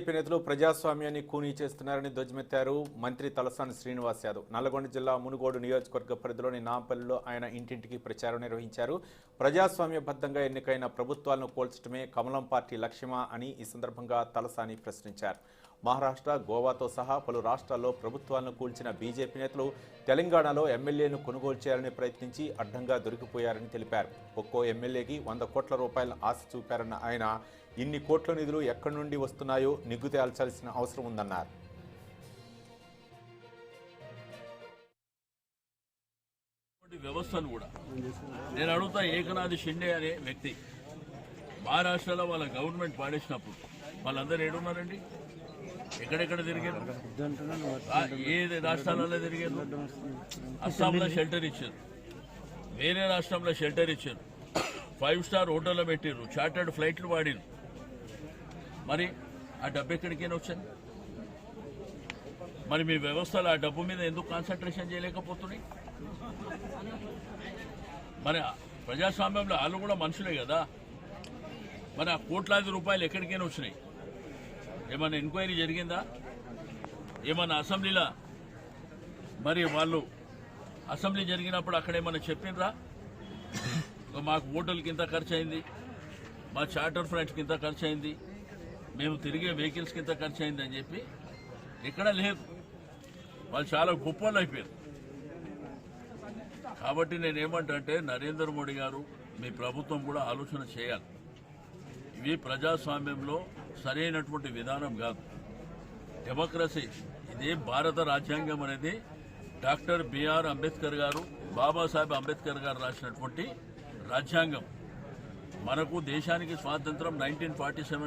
TDP నేతలు ప్రజాస్వామ్యాన్ని కూనీ చేస్తున్నారని ధ్వజమెత్తారు మంత్రి తలసాని శ్రీనివాస్ యాదవ్. నల్లగొండ జిల్లా మునుగోడు నియోజకవర్గ పరిధిలోని నాంపల్లిలో ఆయన ఇంటింటికి ప్రచారం నిర్వహించారు. ప్రజాస్వామ్యబద్ధంగా ఎన్నికైన ప్రభుత్వాలను పోల్చడమే కమలం పార్టీ లక్ష్యమా అని ఈ సందర్భంగా తలసాని ప్రశ్నించారు. మహారాష్ట్ర గోవాతో సహా పలు రాష్ట్రాల్లో ప్రభుత్వాలను కూల్చిన బీజేపీ నేతలు తెలంగాణలో ఎమ్మెల్యేను కొనుగోలు చేయాలని ప్రయత్నించి అడ్డంగా దొరికిపోయారని తెలిపారు. ఒక్కో ఎమ్మెల్యేకి వంద కోట్ల రూపాయల ఆశ చూపారన్న ఆయన ఇన్ని కోట్ల నిధులు ఎక్కడి నుండి వస్తున్నాయో నిగ్గు తేల్చాల్సిన అవసరం ఉందన్నారు. వ్యవస్థను కూడా నేను అడుగుతా ఏకనాథ్ షిండే అనే వ్యక్తి మహారాష్ట్రలో వాళ్ళ గవర్నమెంట్ పాడేసినప్పుడు వాళ్ళందరూ ఏడున్నారండి? ఎక్కడెక్కడ తిరిగారు? ఏ రాష్ట్రాలలో తిరిగారు? అస్సాంలో షెల్టర్ ఇచ్చారు. వేరే రాష్ట్రంలో షెల్టర్ ఇచ్చారు. ఫైవ్ స్టార్ హోటల్లో పెట్టారు చార్టర్డ్ ఫ్లైట్లు వాడిరు మరి ఆ డబ్బు ఎక్కడికైనా వచ్చింది మరి మీ వ్యవస్థలు ఆ డబ్బు మీద ఎందుకు కాన్సన్ట్రేషన్ చేయలేకపోతున్నాయి? మరి ప్రజాస్వామ్యంలో వాళ్ళు కూడా మనుషులే కదా. మరి ఆ కోట్లాది రూపాయలు ఎక్కడికైనా వచ్చినాయి. ఏమైనా ఎంక్వైరీ జరిగిందా? ఏమైనా అసెంబ్లీలో? మరి వాళ్ళు అసెంబ్లీ జరిగినప్పుడు అక్కడ ఏమైనా చెప్పిండ్రా? మాకు ఓటర్లకి ఇంత ఖర్చు అయింది మా చార్టర్ ఫ్లైట్కి ఇంత ఖర్చు అయింది మేము తిరిగే వెహికల్స్కి ఇంత ఖర్చు అయింది అని చెప్పి ఎక్కడ లేదు. వాళ్ళు చాలా గొప్ప అయిపోయారు. కాబట్టి నేనేమంటే నరేంద్ర మోడీ గారు మీ ప్రభుత్వం కూడా ఆలోచన చేయాలి. ఇవి ప్రజాస్వామ్యంలో సరైనటువంటి విధానం కాదు. డెమోక్రసీ ఇదే భారత రాజ్యాంగం అనేది డాక్టర్ బిఆర్ అంబేద్కర్ గారు బాబాసాహెబ్ అంబేద్కర్ గారు రాసినటువంటి రాజ్యాంగం. మనకు దేశానికి స్వాతంత్రం నైన్టీన్ ఫార్టీ